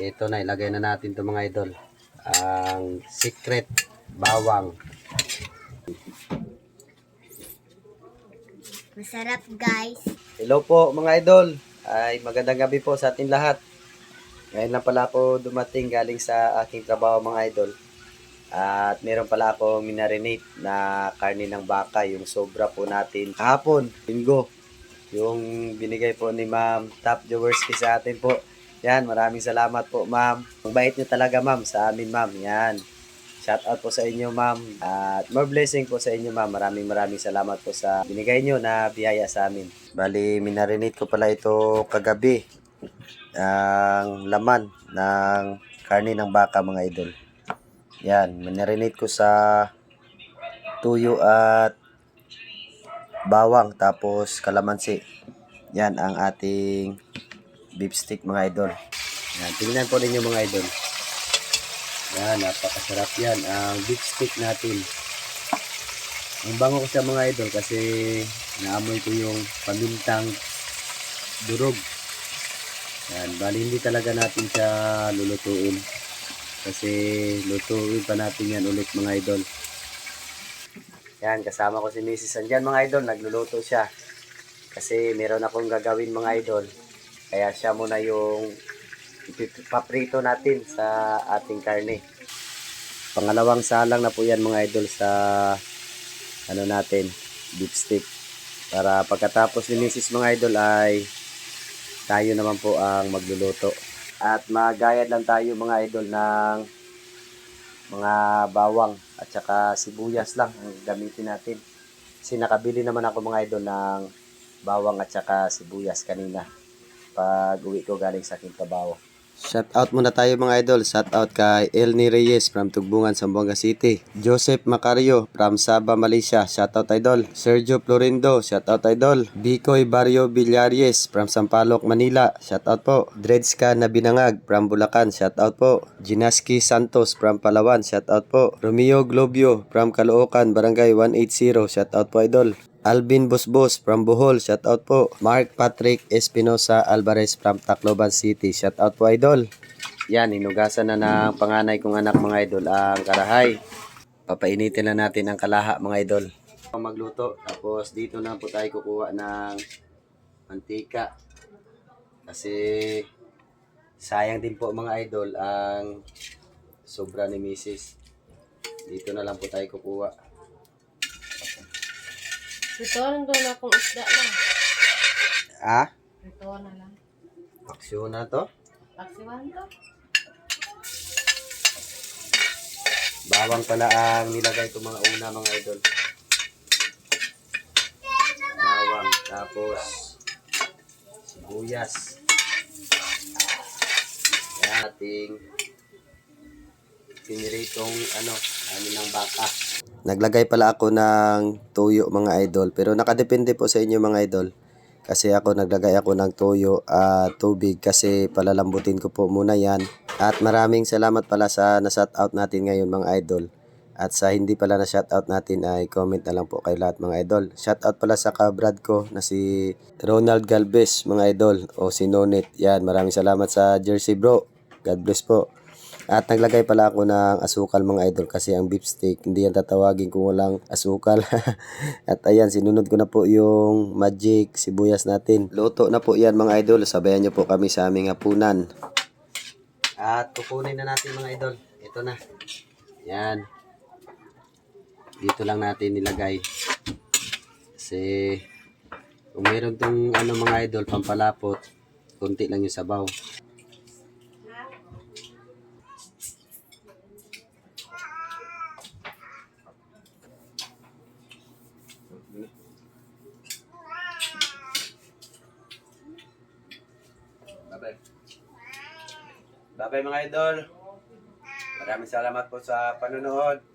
Ito na, ilagay na natin to mga idol. Ang secret bawang. Masarap guys. Hello po mga idol. Ay magandang gabi po sa ating lahat. Ngayon lang pala ako dumating galing sa aking trabaho mga idol. At meron pala ako minarinate na karne ng baka, yung sobra po natin kahapon, linggo. Yung binigay po ni Ma'am Top Jaworski sa atin po. Yan, maraming salamat po ma'am. Ang bait niyo talaga ma'am sa amin ma'am. Yan. Shout out po sa inyo ma'am. At more blessing po sa inyo ma'am. Maraming maraming salamat po sa binigay niyo na biyaya sa amin. Bali, minarinate ko pala ito kagabi. Ang laman ng karne ng baka mga idol. Yan, minarinate ko sa tuyo at bawang tapos kalamansi. Yan ang ating beef stick mga idol. Yan, tingnan po ninyo mga idol. Yan, napakasarap yan. Ang beef stick natin. Ang bango ko siya mga idol kasi naamoy ko yung pamintang durog. Yan, bali hindi talaga natin siya lulutuin. Kasi lutuin pa natin yan ulit mga idol. Yan, kasama ko si Mrs. Andyan mga idol, nagluluto siya. Kasi meron akong gagawin mga idol. Kaya siya muna yung ipaprito natin sa ating karne. Pangalawang salang na po yan mga idol sa ano natin, beef stick. Para pagkatapos ni Mrs. mga idol ay tayo naman po ang magluluto. At magayad lang tayo mga idol ng mga bawang at saka sibuyas lang ang gamitin natin. Kasi nakabili naman ako mga idol ng bawang at saka sibuyas kanina pag uwi ko galing sa aking trabaho. Shout out muna tayo mga idol. Shout out kay Elni Reyes from Tugbungan, Zamboanga City. Joseph Macario from Sabah, Malaysia. Shout out idol. Sergio Florindo. Shout out idol. Bicoy Barrio Villaries from Sampaloc, Manila. Shout out po. Dredska Nabinangag from Bulacan. Shout out po. Ginaski Santos from Palawan. Shout out po. Romeo Globio from Caloocan, Barangay 180. Shout out po idol. Alvin Busbos from Bohol, shout out po. Mark Patrick Espinosa Alvarez from Tacloban City, shout out po idol. Yan, hinugasan na ng panganay kong anak mga idol ang karahay. Papainitin na natin ang kalaha mga idol. Magluto, tapos dito na po tayo kukuha ng mantika. Kasi sayang din po mga idol ang sobra ni Mrs. Dito na lang po tayo kukuha. Ito lang doon akong isda lang. Ah? Ito na lang. Paksyo na to. Taksiwan to. Bawang pala ang nilagay ko mga una mga idol. Bawang, tapos sibuyas. Ating piniritong ano, ano ng baka. Naglagay pala ako ng tuyo mga idol, pero nakadepende po sa inyo mga idol. Kasi ako naglagay ako ng toyo at tubig kasi palalambutin ko po muna yan. At maraming salamat pala sa na-shout out natin ngayon mga idol. At sa hindi pala na shout out natin ay comment na lang po kayo lahat mga idol. Shout out pala sa kabrad ko na si Ronald Galvez mga idol o si Nonet. Yan maraming salamat sa jersey bro. God bless po. At naglagay pala ako ng asukal mga idol kasi ang beef steak hindi yan tatawagin kung walang asukal. At ayan, sinunod ko na po yung magic sibuyas natin. Luto na po yan mga idol. Sabayan nyo po kami sa aming hapunan. At kukunin na natin mga idol. Ito na. Yan. Dito lang natin nilagay. Kasi kung meron tong ano mga idol, pampalapot, konti lang yung sabaw. Bye-bye. Mga idol. Maraming salamat po sa panonood.